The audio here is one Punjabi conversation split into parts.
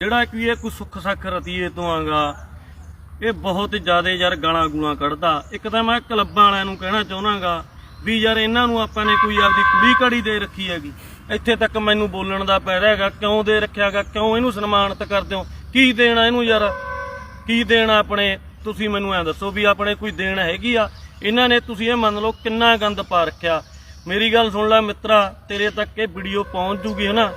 ਜਿਹੜਾ ਕਿ ਇਹ ਕੋਈ ਸੁੱਖ ਸੱਖ ਰਤੀਏ ਤੋਂ ਆਂਗਾ, ਇਹ ਬਹੁਤ ਜ਼ਿਆਦਾ ਯਾਰ ਗਾਲਾਂ ਗੂਲਾਂ ਕੱਢਦਾ। ਇੱਕ ਤਾਂ ਮੈਂ ਕਲੱਬਾਂ ਵਾਲਿਆਂ ਨੂੰ ਕਹਿਣਾ ਚਾਹੁੰਨਾਗਾ ਵੀ ਯਾਰ ਇਹਨਾਂ ਨੂੰ ਆਪਾਂ ਨੇ ਕੋਈ ਆਪਦੀ ਕੁੜੀ ਘੜੀ ਦੇ ਰੱਖੀ ਹੈਗੀ। ਇੱਥੇ ਤੱਕ ਮੈਨੂੰ ਬੋਲਣ ਦਾ ਪੈ ਰਿਹਾ ਹੈਗਾ, ਕਿਉਂ ਦੇ ਰੱਖਿਆਗਾ ਕਿਉਂ ਇਹਨੂੰ ਸਨਮਾਨਿਤ ਕਰਦੇ ਹੋ? ਕੀ ਦੇਣਾ ਇਹਨੂੰ ਯਾਰ? ਕੀ ਦੇਣਾ ਆਪਣੇ? ਤੁਸੀਂ ਮੈਨੂੰ ਐ ਦੱਸੋ ਵੀ ਆਪਣੇ ਕੋਈ ਦੇਣ ਹੈਗੀ ਆ? ਇਹਨਾਂ ਨੇ ਤੁਸੀਂ ਇਹ ਮੰਨ ਲਓ ਕਿੰਨਾ ਗੰਦ ਪਾ ਰੱਖਿਆ। ਮੇਰੀ ਗੱਲ ਸੁਣ ਲੈ ਮਿੱਤਰਾ, ਤੇਰੇ ਤੱਕ ਇਹ ਵੀਡੀਓ ਪਹੁੰਚ ਜੂਗੀ ਹਨਾ?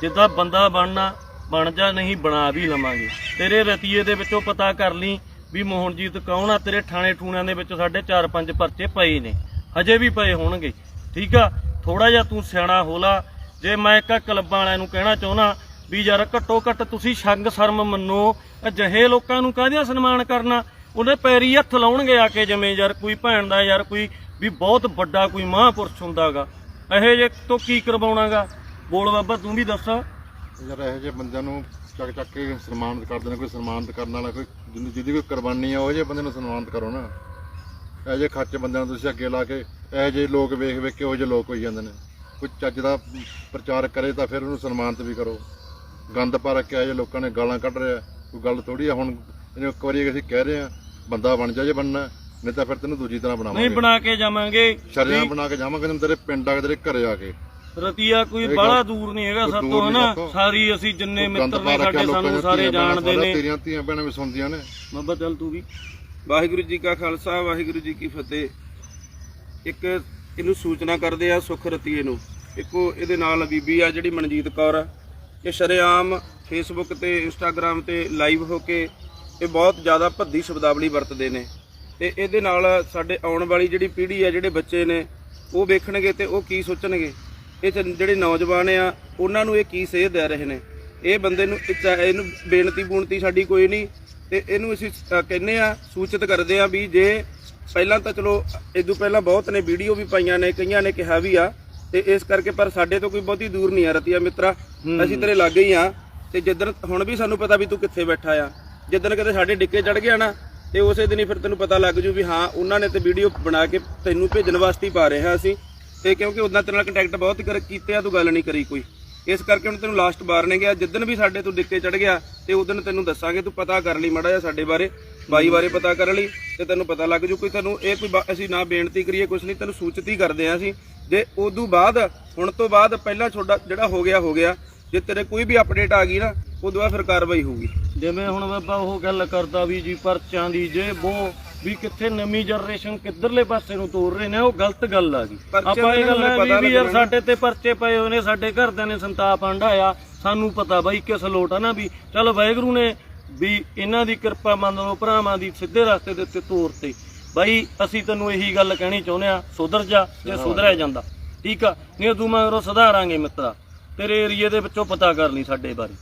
ਜਿੱਦਾਂ ਬੰਦਾ ਬਣਨਾ ਬਣ ਜਾ, ਨਹੀਂ ਬਣਾ ਵੀ ਲਵਾਂਗੇ। ਤੇਰੇ ਰਤੀਏ ਦੇ ਵਿੱਚੋਂ ਪਤਾ ਕਰ ਲਈ ਵੀ ਮੋਹਨਜੀਤ ਕੌਣ ਆ, ਤੇਰੇ ਥਾਣੇ ਠੂਣਿਆਂ ਦੇ ਵਿੱਚ ਸਾਡੇ 4-5 ਪਰਚੇ ਪਏ ਨੇ। ਹਜੇ ਵੀ ਪਏ ਹੋਣਗੇ। ਠੀਕ ਆ? ਥੋੜਾ ਜਿਹਾ ਤੂੰ ਸਿਆਣਾ ਹੋਲਾ ਜੇ ਮੈਂ ਇੱਕ ਕਲੱਬਾਂ ਵਾਲਿਆਂ ਨੂੰ ਕਹਿਣਾ ਚਾਹੁੰਦਾ ਵੀ ਯਾਰ ਘੱਟੋ ਘੱਟ ਤੁਸੀਂ ਸੰਗ ਸ਼ਰਮ ਮੰਨੋ, ਅਜਿਹੇ ਲੋਕਾਂ ਨੂੰ ਕਾਹਦਾ ਸਨਮਾਨ ਕਰਨਾ? ਉਹਦੇ ਪੈਰੀ ਹੱਥ ਲਾਉਣਗੇ ਆ ਕੇ ਜਿਵੇਂ ਯਾਰ ਕੋਈ ਭੈਣ ਦਾ ਯਾਰ ਕੋਈ ਵੀ ਬਹੁਤ ਵੱਡਾ ਕੋਈ ਮਹਾਂਪੁਰਸ਼ ਹੁੰਦਾਗਾ। ਇਹੋ ਜਿਹੇ ਤੋਂ ਕੀ ਕਰਵਾਉਣਾਗਾ? ਬੋਲ ਬਾਬਾ, ਤੂੰ ਵੀ ਦੱਸ। ਯਾਰ ਇਹੋ ਜਿਹੇ ਬੰਦਿਆਂ ਨੂੰ ਚੱਕ ਚੱਕ ਕੇ ਸਨਮਾਨਿਤ ਕਰਦੇ ਨੇ ਕੋਈ ਸਨਮਾਨਿਤ ਕਰਨ ਵਾਲਾ ਕੋਈ ਜਿਹਨੂੰ- ਜਿਹਦੀ ਕੋਈ ਕੁਰਬਾਨੀ ਆ ਉਹ ਜਿਹੇ ਬੰਦੇ ਨੂੰ ਸਨਮਾਨਿਤ ਕਰੋ ਨਾ। ਇਹੋ ਜਿਹੇ ਖੱਚ ਬੰਦਿਆਂ ਨੂੰ ਤੁਸੀਂ ਅੱਗੇ ਲਾ ਕੇ ਇਹੋ ਜਿਹੇ ਲੋਕ ਵੇਖ ਵੇਖ ਕੇ ਉਹ ਜਿਹੇ ਲੋਕ ਹੋਈ ਜਾਂਦੇ ਨੇ। ਕੋਈ ਚੱਜ ਦਾ ਪ੍ਰਚਾਰ ਕਰੇ ਤਾਂ ਫਿਰ ਉਹਨੂੰ ਸਨਮਾਨਿਤ ਵੀ ਕਰੋ। ਗੰਦ ਪਾ ਰੱਖਿਆ ਇਹੋ ਜਿਹੇ ਲੋਕਾਂ ਨੇ ਗਾਲਾਂ ਕੱਢ ਰਿਹਾ। ਕੋਈ ਗੱਲ ਥੋੜੀ ਆ ਹੁਣ ਇਹਨੂੰ ਇੱਕ ਵਾਰੀ ਅਸੀਂ ਕਹਿ ਰਹੇ ਆ ਬੰਦਾ ਬਣ ਜਾ ਜੇ ਬਣਨਾ ਨਹੀਂ ਤਾਂ ਫਿਰ ਤੈਨੂੰ ਦੂਜੀ ਤਰ੍ਹਾਂ ਨਹੀਂ ਬਣਾਵਾਂਗੇ ਬਣਾ ਕੇ ਜਾਵਾਂਗੇ। ਸ਼ਰਿਆਂ ਬਣਾ ਕੇ ਜਾਵਾਂਗੇ ਤੇਰੇ ਪਿੰਡ ਆ ਕੇ ਤੇਰੇ ਘਰੇ ਆ ਕੇ। ਰਤੀਆ ਕੋਈ ਬਾਹਲਾ ਦੂਰ ਨਹੀਂ ਹੈਗਾ ਸਾਤੋਂ ਹਨਾ। ਸਾਰੀ ਅਸੀਂ ਜਿੰਨੇ ਮਿੱਤਰ ਨੇ ਸਾਡੇ ਸਾਨੂੰ ਸਾਰੇ ਜਾਣਦੇ ਨੇ। ਤੇਰੀਆਂ ਧੀਆਂ ਭੈਣਾਂ ਵੀ ਸੁਣਦੀਆਂ ਨੇ। ਬਾਬਾ ਚੱਲ ਤੂੰ ਵੀ। ਵਾਹਿਗੁਰੂ ਜੀ ਕਾ ਖਾਲਸਾ ਵਾਹਿਗੁਰੂ ਜੀ ਕੀ ਫਤਿਹ। ਇੱਕ ਇਹਨੂੰ ਸੂਚਨਾ ਕਰਦੇ ਆ ਸੁਖ ਰਤੀਏ ਨੂੰ। ਇੱਕੋ ਇਹਦੇ ਨਾਲ ਬੀਬੀ ਆ ਜਿਹੜੀ ਮਨਜੀਤ ਕੌਰ ਆ। ਇਹ ਸ਼ਰੇਆਮ ਫੇਸਬੁੱਕ ਤੇ ਇੰਸਟਾਗ੍ਰam ਤੇ ਲਾਈਵ ਹੋ ਕੇ ਇਹ ਬਹੁਤ ਜ਼ਿਆਦਾ ਭੱਦੀ ਸ਼ਬਦਾਵਲੀ ਵਰਤਦੇ ਨੇ। ਤੇ ਇਹਦੇ ਨਾਲ ਸਾਡੇ ਆਉਣ ਵਾਲੀ ਜਿਹੜੀ ਪੀੜ੍ਹੀ ਆ ਜਿਹੜੇ ਬੱਚੇ ਨੇ ਉਹ ਵੇਖਣਗੇ ਤੇ ਉਹ ਕੀ ਸੋਚਣਗੇ? ਇਹ ਚ ਜਿਹੜੇ ਨੌਜਵਾਨ ਆ ਉਹਨਾਂ ਨੂੰ ਇਹ ਕੀ ਸੇਧ ਦੇ ਰਹੇ ਨੇ? ਇਹ ਬੰਦੇ ਨੂੰ ਇਹ ਚਾ- ਇਹਨੂੰ ਬੇਨਤੀ ਬੂਨਤੀ ਸਾਡੀ ਕੋਈ ਨਹੀਂ ਤੇ ਇਹਨੂੰ ਅਸੀਂ ਅ, ਕਹਿੰਨੇ ਆ ਸੂਚਿਤ ਕਰਦੇ ਆ ਵੀ ਜੇ ਪਹਿਲਾਂ ਤਾਂ ਚਲੋ ਇਦੋਂ ਪਹਿਲਾਂ ਬਹੁਤ ਨੇ ਵੀਡੀਓ ਵੀ ਪਾਈਆਂ ਨੇ ਕਈਆਂ ਨੇ ਕਿਹਾ ਵੀ ਆ ਤੇ ਇਸ ਕਰਕੇ ਪਰ ਸਾਡੇ ਤੋਂ ਕੋਈ ਬਹੁਤੀ ਦੂਰ ਨਹੀਂ ਆ ਰਤੀਆ ਮਿੱਤਰਾ। ਅਸੀਂ ਤੇਰੇ ਲਾਗੇ ਹੀ ਆ ਤੇ ਜਿੱਦਣ ਹੁਣ ਵੀ ਸਾਨੂੰ ਪਤਾ ਵੀ ਤੂੰ ਕਿੱਥੇ ਬੈਠਾ ਆ। ਜਿੱਦਣ ਕਦੇ ਸਾਡੇ ਡਿੱਕੇ ਚੜ ਗਿਆ ਨਾ ਤੇ ਉਸੇ ਦਿਨ ਹੀ ਫਿਰ ਤੈਨੂੰ ਪਤਾ ਲੱਗ ਜੂ ਵੀ ਹਾਂ ਉਹਨਾਂ ਨੇ ਤੇ ਵੀਡੀਓ ਬਣਾ ਕੇ ਤੈਨੂੰ ਭੇਜਣ ਵਾਸਤੇ ਹੀ ਪਾ ਰਿਹਾ ਅਸੀਂ। ਤੇ ਕਿਉਂਕਿ ਉਹਨਾਂ ਤੇਰੇ ਨਾਲ ਕੰਟੈਕਟ ਬਹੁਤ ਕਰ, ਕੀਤੇ ਆ, ਤੂੰ ਗੱਲ ਨਹੀਂ ਕਰੀ ਕੋਈ। ਇਸ ਕਰਕੇ ਹੁਣ ਤੈਨੂੰ ਲਾਸਟ ਵਾਰਨਿੰਗ ਗਿਆ। ਜਿੱਦਣ ਵੀ ਸਾਡੇ ਤੋਂ ਡਿੱਕੇ ਚੜ ਗਿਆ, ਤੇ ਉਦੋਂ ਤੈਨੂੰ ਦੱਸਾਂਗੇ, ਤੂੰ ਪਤਾ ਕਰ ਲਈ ਮੜਾ ਜਿਹਾ ਸਾਡੇ ਬਾਰੇ, ਬਾਈ ਬਾਰੇ ਪਤਾ ਕਰ ਲਈ, ਤੇ ਤੈਨੂੰ ਪਤਾ ਲੱਗ ਜੂ ਕੋਈ ਤੈਨੂੰ ਇਹ ਕੋਈ ਅਸੀਂ ਨਾ ਬੇਨਤੀ ਕਰੀਏ, ਕੁਛ ਨਹੀਂ, ਤੈਨੂੰ ਸੂਚਿਤ ਹੀ ਕਰਦੇ ਆ ਅਸੀਂ। ਜੇ ਉਦੋਂ ਬਾਅਦ, ਹੁਣ ਤੋਂ ਬਾਅਦ ਪਹਿਲਾਂ ਛੋਡਾ ਜਿਹੜਾ ਹੋ ਗਿਆ ਹੋ ਗਿਆ। ਜੇ ਤੇਰੇ ਕੋਈ ਵੀ ਅਪਡੇਟ ਆ ਗਈ ਨਾ, ਉਦੋਂ ਬਾਅਦ ਫਿਰ ਕਾਰਵਾਈ ਹੋਊਗੀ। ਜਿਵੇਂ ਹੁਣ ਬਾਬਾ ਉਹ ਗੱਲ ਕਰਦਾ ਵੀ ਜੀ ਪਰਚਾਂ ਦੀ ਜੇ ਉਹ ਵੀ ਕਿੱਥੇ ਨਵੀਂ ਜਨਰੇਸ਼ਨ ਕਿੱਧਰਲੇ ਪਾਸੇ ਨੂੰ ਤੋਰ ਰਹੇ ਨੇ ਉਹ ਗਲਤ ਗੱਲ ਆ ਗਈ ਪਰਚੇ ਆਪਾਂ ਇਹ ਗੱਲ ਹੈ ਵੀ- ਯਾਰ। ਸਾਡੇ ਤੇ ਪਰਚੇ ਪਏ ਹੋਏ ਨੇ ਸਾਡੇ ਘਰਦਿਆਂ ਨੇ ਸੰਤਾਪ ਹੰਢਾਇਆ ਸਾਨੂੰ ਪਤਾ ਬਾਈ ਕਿਸ ਲੋਟ ਆ ਨਾ ਵੀ ਚਲ ਵਾਹਿਗੁਰੂ ਨੇ ਵੀ ਇਹਨਾਂ ਦੀ ਕਿਰਪਾ ਮੰਨ ਲਓ ਭਰਾਵਾਂ ਦੀ ਸਿੱਧੇ ਰਸਤੇ ਦੇ ਉੱਤੇ ਤੋਰ ਤੇ ਬਾਈ ਅਸੀਂ ਤੈਨੂੰ ਇਹੀ ਗੱਲ ਕਹਿਣੀ ਚਾਹੁੰਦੇ ਆ ਸੁਧਰ ਜਾ ਜੇ ਸੁਧਰਿਆ ਜਾਂਦਾ। ਠੀਕ ਆ? ਨਹੀਂ ਤੂੰ ਮਗਰੋਂ ਸੁਧਾਰਾਂਗੇ ਮਿੱਤਰਾ। ਤੇਰੇ ਏਰੀਏ ਦੇ ਵਿੱਚੋਂ ਪਤਾ ਕਰ ਲਈ ਸਾਡੇ ਬਾਰੇ।